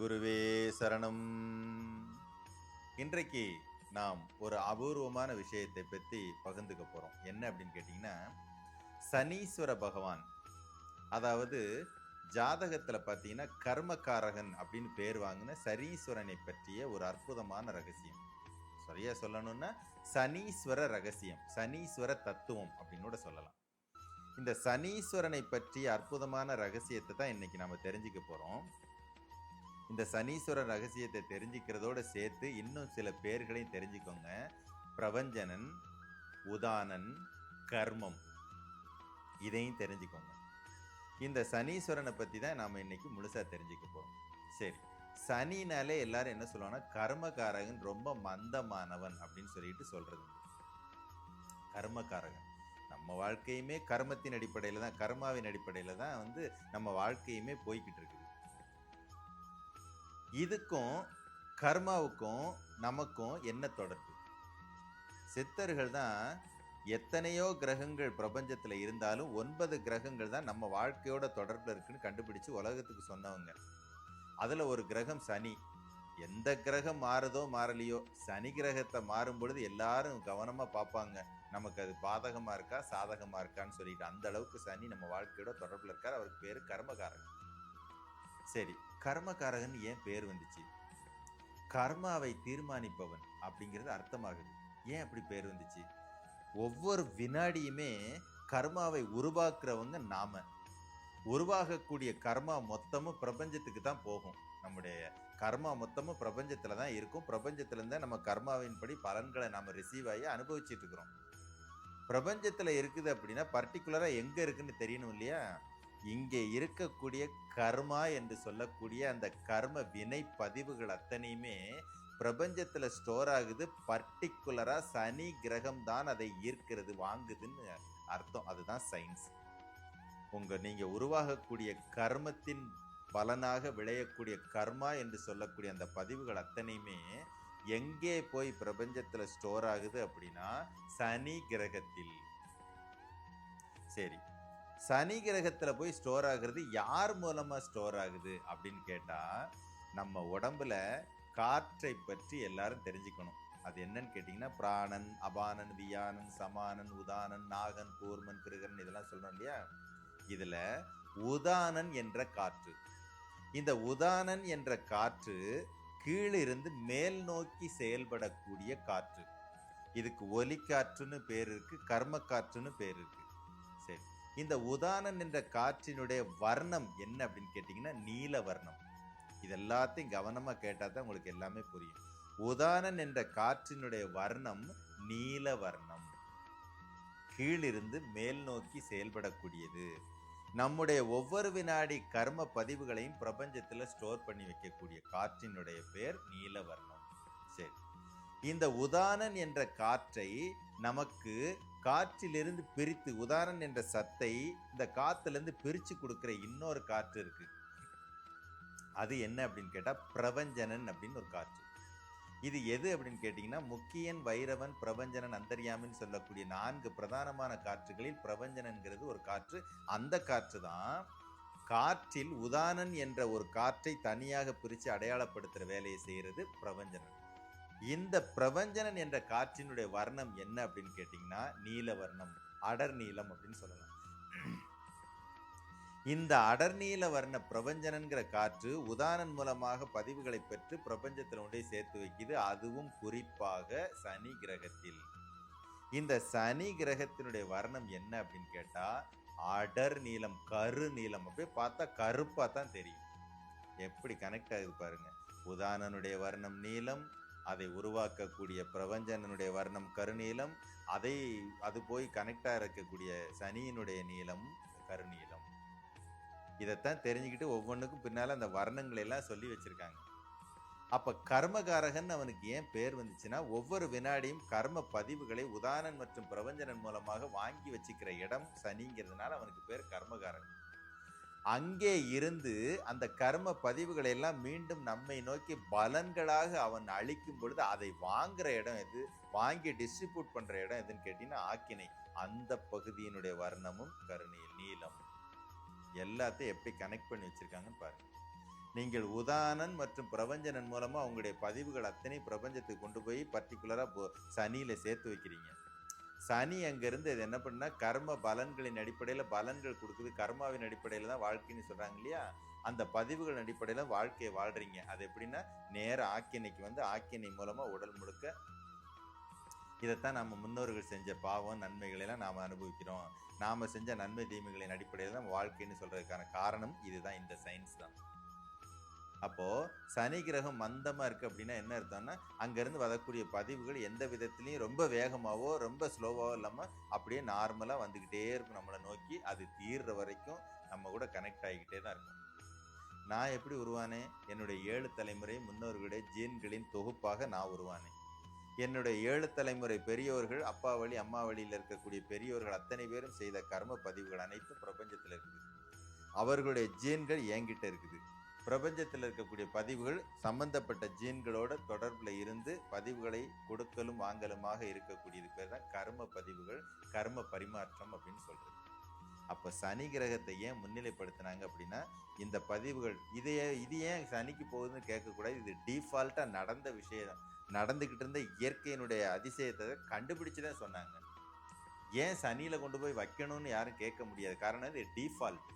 குருவே சரணம். இன்றைக்கு நாம் ஒரு அபூர்வமான விஷயத்தை பற்றி பகிர்ந்துக்க போகிறோம் என்ன அப்படின்னு கேட்டிங்கன்னா சனீஸ்வர பகவான் அதாவது ஜாதகத்தில் பார்த்தீங்கன்னா கர்மகாரகன் அப்படின்னு பேர் வாங்கின சனீஸ்வரனை பற்றிய ஒரு அற்புதமான ரகசியம். சரியா சொல்லணும்னா சனீஸ்வர ரகசியம் சனீஸ்வர தத்துவம் அப்படின்னு கூட சொல்லலாம். இந்த சனீஸ்வரனை பற்றிய அற்புதமான ரகசியத்தை தான் இன்னைக்கு நம்ம தெரிஞ்சுக்க போகிறோம் இந்த சனீஸ்வரன் ரகசியத்தை தெரிஞ்சுக்கிறதோட சேர்த்து இன்னும் சில பேர்களையும் தெரிஞ்சுக்கோங்க. பிரபஞ்சனன் உதானன் கர்மம். இதையும் தெரிஞ்சுக்கோங்க. இந்த சனீஸ்வரனை பற்றி தான் நாம் இன்னைக்கு முழுசாக தெரிஞ்சுக்க போகிறோம் சரி. சனினாலே எல்லாரும் என்ன சொல்லுவாங்கன்னா கர்மகாரகன் ரொம்ப மந்தமானவன் அப்படின்னு சொல்லிட்டு சொல்கிறது கர்மகாரகன் நம்ம வாழ்க்கையுமே கர்மத்தின் அடிப்படையில் தான் கர்மாவின் அடிப்படையில் தான் வந்து நம்ம வாழ்க்கையுமே போய்கிட்டு இருக்குது. இதுக்கும் கர்மாவுக்கும் நமக்கும் என்ன தொடர்பு? சித்தர்கள் தான் எத்தனையோ கிரகங்கள் பிரபஞ்சத்தில் இருந்தாலும் ஒன்பது கிரகங்கள் தான் நம்ம வாழ்க்கையோட தொடர்பில் இருக்குன்னு கண்டுபிடிச்சு உலகத்துக்கு சொன்னவங்க. அதில் ஒரு கிரகம் சனி. எந்த கிரகம் மாறுதோ மாறலையோ சனி கிரகத்தை மாறும் பொழுது எல்லாரும் கவனமாக பார்ப்பாங்க. நமக்கு அது பாதகமாக இருக்கா சாதகமாக இருக்கான்னு சொல்லிட்டு. அந்த அளவுக்கு சனி நம்ம வாழ்க்கையோட தொடர்பில் இருக்கார். அவருக்கு பேர் கர்மகாரன். சரி கர்மகாரகன் ஏன் பேர் வந்துச்சு? கர்மாவை தீர்மானிப்பவன் அப்படிங்கிறது அர்த்தமாகுது. ஏன் அப்படி பேர் வந்துச்சு? ஒவ்வொரு வினாடியுமே கர்மாவை உருவாக்குறவங்க நாம. உருவாகக்கூடிய கர்மா மொத்தமும் பிரபஞ்சத்துக்கு தான் போகும். நம்முடைய கர்மா மொத்தமும் பிரபஞ்சத்தில் தான் இருக்கும். பிரபஞ்சத்துல இருந்தா நம்ம கர்மாவின்படி பலன்களை நாம் ரிசீவ் ஆகி அனுபவிச்சுட்டு இருக்கிறோம். பிரபஞ்சத்தில் இருக்குது அப்படின்னா பர்டிகுலராக எங்கே இருக்குன்னு தெரியணும் இல்லையா? இங்கே இருக்கக்கூடிய கர்மா என்று சொல்லக்கூடிய அந்த கர்ம வினை பதிவுகள் அத்தனையுமே பிரபஞ்சத்தில் ஸ்டோர் ஆகுது. பர்டிகுலராக சனி கிரகம் தான் அதை ஈர்க்கிறது வாங்குதுன்னு அர்த்தம். அதுதான் சயின்ஸ். உங்கள் நீங்கள் உருவாகக்கூடிய கர்மத்தின் பலனாக விளையக்கூடிய கர்மா என்று சொல்லக்கூடிய அந்த பதிவுகள் அத்தனையுமே எங்கே போய் பிரபஞ்சத்தில் ஸ்டோர் ஆகுது அப்படின்னா சனி கிரகத்தில். சரி. சனி கிரகத்தில் போய் ஸ்டோர் ஆகுறது யார் மூலமாக ஸ்டோர் ஆகுது அப்படின்னு கேட்டால் நம்ம உடம்புல காற்றை பற்றி எல்லாரும் தெரிஞ்சுக்கணும். அது என்னன்னு கேட்டிங்கன்னா பிராணன் அபானன் வியானன் சமானன் உதானன் நாகன் கூர்மன் கிருகன் இதெல்லாம் சொல்கிறோம் இல்லையா? இதில் உதானன் என்ற காற்று. இந்த உதானன் என்ற காற்று கீழிருந்து மேல் நோக்கி செயல்படக்கூடிய காற்று. இதுக்கு ஒலிக்காற்றுன்னு பேர் இருக்குது கர்ம காற்றுன்னு பேர் இருக்குது இந்த உதானன் என்ற காற்றினுடைய வர்ணம் என்ன அப்படின்னு கேட்டிங்கன்னா நீல வர்ணம். இது எல்லாத்தையும் கவனமாக கேட்டால் தான் உங்களுக்கு எல்லாமே புரியும். உதானன் என்ற காற்றினுடைய வர்ணம் நீல வர்ணம். கீழிருந்து மேல் நோக்கி செயல்படக்கூடியது. நம்முடைய ஒவ்வொரு வினாடி கர்ம பதிவுகளையும் பிரபஞ்சத்தில் ஸ்டோர் பண்ணி வைக்கக்கூடிய காற்றினுடைய பேர் நீலவர்ணம் சரி. இந்த உதானன் என்ற காற்றை நமக்கு காற்றிலிருந்து பிரித்து உதாரணம் என்ற சத்தை இந்த காத்திலிருந்து பிரித்து கொடுக்குற இன்னொரு காற்று இருக்கு. அது என்ன அப்படின்னு கேட்டால் பிரபஞ்சனன் அப்படின்னு ஒரு காற்று. இது எது அப்படின்னு கேட்டிங்கன்னா முக்கியன் வைரவன் பிரபஞ்சனன் அந்தர்யாமின்னு சொல்லக்கூடிய நான்கு பிரதானமான காற்றுகளில் பிரபஞ்சனன்கிறது ஒரு காற்று. அந்த காற்று தான் காற்றில் உதானன் என்ற ஒரு காற்றை தனியாக பிரித்து அடையாளப்படுத்துகிற வேலையை செய்கிறது பிரபஞ்சனன். இந்த பிரபஞ்சனன் என்ற காற்றினுடைய வர்ணம் என்ன அப்படின்னு கேட்டிங்கன்னா நீல வர்ணம் அடர் நீலம் அப்படின்னு சொல்லலாம். இந்த அடர்நீல வர்ண பிரபஞ்சனன்கிற காற்று உதானன் மூலமாக பதிவுகளை பெற்று பிரபஞ்சத்தில் ஒன்றை சேர்த்து வைக்குது. அதுவும் குறிப்பாக சனி கிரகத்தில். இந்த சனி கிரகத்தினுடைய வர்ணம் என்ன அப்படின்னு கேட்டால் அடர் நீளம் கரு நீளம் அப்படியே பார்த்தா கருப்பாக தான் தெரியும். எப்படி கனெக்ட் ஆகுது பாருங்க. உதானனுடைய வர்ணம் நீளம் அதை உருவாக்கக்கூடிய பிரபஞ்சனனுடைய வர்ணம் கருநீளம் அதை அது போய் கனெக்டாக இருக்கக்கூடிய சனியினுடைய நீளம் கருநீளம் இதைத்தான் தெரிஞ்சுக்கிட்டு ஒவ்வொன்றுக்கும் பின்னால் அந்த வர்ணங்களை எல்லாம் சொல்லி வச்சுருக்காங்க. அப்போ கர்மகாரகன் அவனுக்கு ஏன் பேர் வந்துச்சுன்னா ஒவ்வொரு வினாடியும் கர்ம பதிவுகளை உதாரணன் மற்றும் பிரபஞ்சனன் மூலமாக வாங்கி வச்சுக்கிற இடம் சனிங்கிறதுனால அவனுக்கு பேர் கர்மகாரகன். அங்கே இருந்து அந்த கர்ம பதிவுகளை எல்லாம் மீண்டும் நம்மை நோக்கி பலன்களாக அவன் அளிக்கும் பொழுது அதை வாங்குற இடம் எது? வாங்கி டிஸ்ட்ரிபியூட் பண்ற இடம் எதுன்னு கேட்டீங்கன்னா ஆக்கினை. அந்த பகுதியினுடைய வர்ணமும் கருணையில் நீளம் எல்லாத்தையும் எப்படி கனெக்ட் பண்ணி வச்சிருக்காங்கன்னு பாருங்க. நீங்கள் உதானன் மற்றும் பிரபஞ்சனன் மூலமாக உங்களுடைய பதிவுகள் அத்தனை பிரபஞ்சத்துக்கு கொண்டு போய் பர்டிகுலராக சனியில் சேர்த்து வைக்கிறீங்க. சனி அங்கேருந்து இது என்ன பண்ணால் கர்ம பலன்களின் அடிப்படையில் பலன்கள் கொடுக்குது. கர்மாவின் அடிப்படையில் தான் வாழ்க்கைன்னு சொல்கிறாங்க இல்லையா? அந்த பதிவுகள் அடிப்படையில் வாழ்க்கையை வாழ்கிறீங்க அது எப்படின்னா நேர ஆக்கினைக்கு வந்து ஆக்கினை மூலமாக உடல் முழுக்க இதைத்தான் நம்ம முன்னோர்கள் செஞ்ச பாவம் நன்மைகளை எல்லாம் அனுபவிக்கிறோம். நாம் செஞ்ச நன்மை தீமைகளின் அடிப்படையில் தான் வாழ்க்கைன்னு சொல்கிறதுக்கான காரணம் இதுதான். இந்த சயின்ஸ் தான். அப்போது சனி கிரகம் மந்தமாக இருக்குது அப்படின்னா என்ன அர்த்தம்னா அங்கேருந்து வரக்கூடிய பதிவுகள் எந்த விதத்துலேயும் ரொம்ப வேகமாகவோ ரொம்ப ஸ்லோவாகவோ இல்லாமல் அப்படியே நார்மலாக வந்துக்கிட்டே இருக்கும். நம்மளை நோக்கி அது தீர்ற வரைக்கும் நம்ம கூட கனெக்ட் ஆகிக்கிட்டே தான் இருக்கும். நான் எப்படி உருவானேன் என்னுடைய ஏழு தலைமுறை முன்னோர்களுடைய ஜீன்களின் தொகுப்பாக நான் உருவானேன் என்னுடைய ஏழு தலைமுறை பெரியோர்கள் அப்பா வழி அம்மா வழியில் இருக்கக்கூடிய பெரியோர்கள் அத்தனை பேரும் செய்த கர்ம பதிவுகள் அனைத்தும் பிரபஞ்சத்தில் இருக்குது. அவர்களுடைய ஜீன்கள் என்கிட்ட இருக்குது. பிரபஞ்சத்தில் இருக்கக்கூடிய பதிவுகள் சம்பந்தப்பட்ட ஜீன்களோட தொடர்பில் இருந்து பதிவுகளை கொடுக்கலும் வாங்கலுமாக இருக்கக்கூடியது. பேர் தான் கர்ம பதிவுகள் கர்ம பரிமாற்றம் அப்படின்னு சொல்கிறது அப்போ சனி கிரகத்தை ஏன் முன்னிலைப்படுத்தினாங்க அப்படின்னா இந்த பதிவுகள் இதையே இது ஏன் சனிக்கு போகுதுன்னு கேட்கக்கூடாது. இது டீஃபால்ட்டாக நடந்த விஷயம் நடந்துக்கிட்டு இருந்த இயற்கையினுடைய அதிசயத்தை கண்டுபிடிச்சு தான் சொன்னாங்க. ஏன் சனியில் கொண்டு போய் வைக்கணும்னு யாரும் கேட்க முடியாது. காரணம் இது டிஃபால்ட்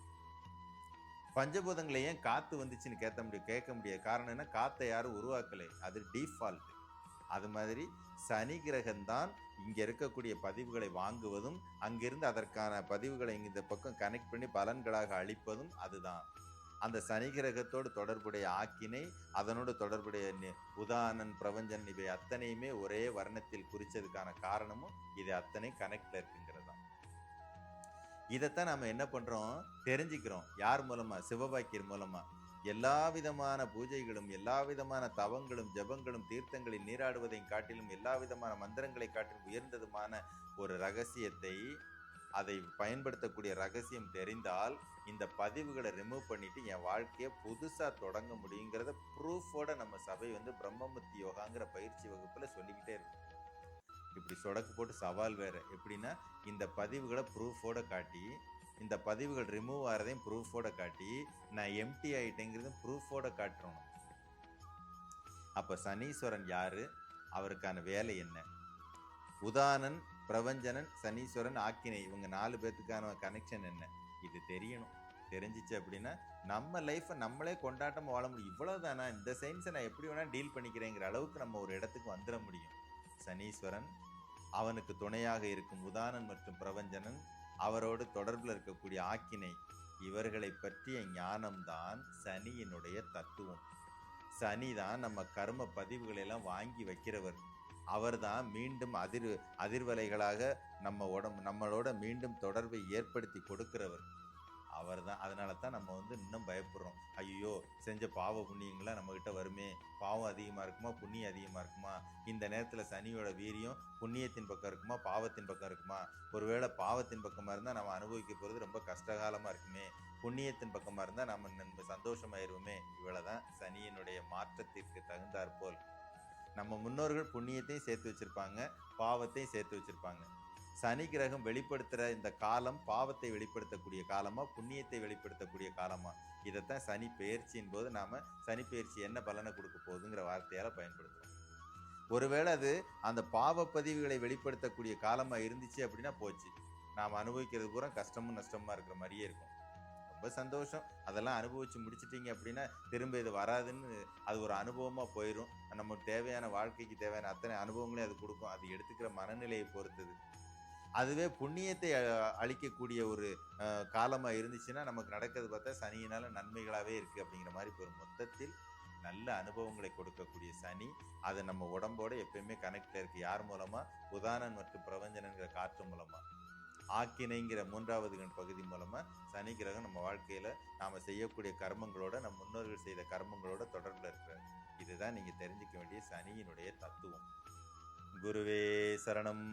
பஞ்சபூதங்களை ஏன் காற்று வந்துச்சுன்னு கேட்க முடியும் கேட்க முடியாது காரணம் என்ன? காற்றை யாரும் உருவாக்கலை. அது டிஃபால்ட் அது மாதிரி சனி கிரகம்தான் இங்கே இருக்கக்கூடிய பதிவுகளை வாங்குவதும் அங்கிருந்து அதற்கான பதிவுகளை இந்த பக்கம் கனெக்ட் பண்ணி பலன்களாக அளிப்பதும் அதுதான். அந்த சனி கிரகத்தோடு தொடர்புடைய ஆக்கினை அதனோடு தொடர்புடைய நி- உதானன் பிரபஞ்சன் இவை அத்தனையுமே ஒரே வர்ணத்தில் குறித்ததுக்கான காரணமும் இது அத்தனை கனெக்டில் இருக்குங்க. இதைத்தான் நம்ம என்ன பண்ணுறோம் தெரிஞ்சுக்கிறோம். யார் மூலமாக சிவபாக்கியர் மூலமாக எல்லா விதமான பூஜைகளும் எல்லா விதமான தவங்களும் ஜெபங்களும் தீர்த்தங்களில் நீராடுவதையும் காட்டிலும் எல்லா விதமான மந்திரங்களை காட்டிலும் உயர்ந்ததுமான ஒரு ரகசியத்தை அதை பயன்படுத்தக்கூடிய ரகசியம் தெரிந்தால் இந்த பதிவுகளை ரிமூவ் பண்ணிட்டு என் வாழ்க்கையை புதுசாக தொடங்க முடியுங்கிறத ப்ரூஃபோட நம்ம சபை வந்து பிரம்மமுத்தி யோகாங்கிற பயிற்சி வகுப்பில் சொல்லிக்கிட்டே இருக்கு இப்படி சொடக்கு போட்டு சவால் வேறு. எப்படின்னா இந்த பதிவுகளை ப்ரூஃபோட காட்டி இந்த பதிவுகள் ரிமூவ் ஆகிறதையும் ப்ரூஃபோட காட்டி நான் எம்டி ஆகிட்டேங்கிறதும் ப்ரூஃபோட காட்டுறோம் அப்போ சனீஸ்வரன் யார்? அவருக்கான வேலை என்ன? உதானன் பிரபஞ்சனன் சனீஸ்வரன் ஆக்கினை. இவங்க நாலு பேர்த்துக்கான கனெக்ஷன் என்ன? இது தெரியணும். தெரிஞ்சிச்சு அப்படின்னா நம்ம லைஃப்பை நம்மளே கொண்டாட்டமாக வாழ முடியும். இவ்வளோதானா இந்த சயின்ஸை நான் எப்படி வேணால் டீல் பண்ணிக்கிறேங்கிற அளவுக்கு நம்ம ஒரு இடத்துக்கு வந்துட முடியும். சனீஸ்வரன் அவனுக்கு துணையாக இருக்கும் உதானன் மற்றும் பிரபஞ்சனன் அவரோடு தொடர்பில் இருக்கக்கூடிய ஆக்கினை இவர்களை பற்றிய ஞானம்தான் சனியினுடைய தத்துவம். சனி தான் நம்ம கர்ம பதிவுகளை எல்லாம் வாங்கி வைக்கிறவர். அவர்தான் மீண்டும் அதிர் அதிர்வலைகளாக நம்ம உடம்பு நம்மளோட மீண்டும் தொடர்பை ஏற்படுத்தி கொடுக்கிறவர். அவர் தான் அதனால தான் நம்ம வந்து இன்னும் பயப்படுறோம். ஐயோ செஞ்ச பாவ புண்ணியங்கள்லாம் நம்மக்கிட்ட வருமே? பாவம் அதிகமாக இருக்குமா? புண்ணியம் அதிகமாக இருக்குமா? இந்த நேரத்தில் சனியோட வீரியம் புண்ணியத்தின் பக்கம் இருக்குமா? பாவத்தின் பக்கம் இருக்குமா? ஒருவேளை பாவத்தின் பக்கமாக இருந்தால் நம்ம அனுபவிக்க போகிறது ரொம்ப கஷ்டகாலமாக இருக்குமே? புண்ணியத்தின் பக்கமாக இருந்தால் நம்ம நம்ம சந்தோஷமாயிருவோமே? இவ்வளோ தான் சனியினுடைய மாற்றத்திற்கு தகுந்தாற்போல். நம்ம முன்னோர்கள் புண்ணியத்தையும் சேர்த்து வச்சிருப்பாங்க பாவத்தையும் சேர்த்து வச்சுருப்பாங்க. சனி கிரகம் வெளிப்படுத்துகிற இந்த காலம் பாவத்தை வெளிப்படுத்தக்கூடிய காலமாக புண்ணியத்தை வெளிப்படுத்தக்கூடிய காலமாக இதைத்தான் சனி பெயர்ச்சியின் போது நாம் சனி பெயர்ச்சி என்ன பலனை கொடுக்க போகுதுங்கிற வார்த்தையால் பயன்படுத்துகிறோம் ஒருவேளை அது அந்த பாவ பதிவுகளை வெளிப்படுத்தக்கூடிய காலமாக இருந்துச்சு அப்படின்னா போச்சு. நாம் அனுபவிக்கிறது பூரா கஷ்டமும் நஷ்டமாக இருக்கிற மாதிரியே இருக்கும். ரொம்ப சந்தோஷம். அதெல்லாம் அனுபவிச்சு முடிச்சிட்டிங்க அப்படின்னா திரும்ப இது வராதுன்னு அது ஒரு அனுபவமாக போயிடும் நமக்கு தேவையான வாழ்க்கைக்கு தேவையான அத்தனை அனுபவங்களையும் அது கொடுக்கும். அது எடுத்துக்கிற மனநிலையை பொறுத்தது. அதுவே புண்ணியத்தை அழிக்கக்கூடிய அளிக்கக்கூடிய ஒரு காலமாக இருந்துச்சுன்னா நமக்கு நடக்கிறது பார்த்தா சனியினால் நன்மைகளாகவே இருக்குது அப்படிங்கிற மாதிரி ஒரு மொத்தத்தில் நல்ல அனுபவங்களை கொடுக்கக்கூடிய சனி அதை நம்ம உடம்போட எப்பயுமே கனெக்டில் இருக்குது யார் மூலமாக உதானன் மற்றும் பிரபஞ்சனங்கிற காற்று மூலமாக ஆக்கினைங்கிற மூன்றாவது கண் பகுதி மூலமாக சனி கிரகம் நம்ம வாழ்க்கையில் நாம் செய்யக்கூடிய கர்மங்களோட நம் முன்னோர்கள் செய்த கர்மங்களோட தொடர்பில் இருக்கிறார் இதுதான் நீங்கள் தெரிஞ்சுக்க வேண்டிய சனியினுடைய தத்துவம். குருவே சரணம்.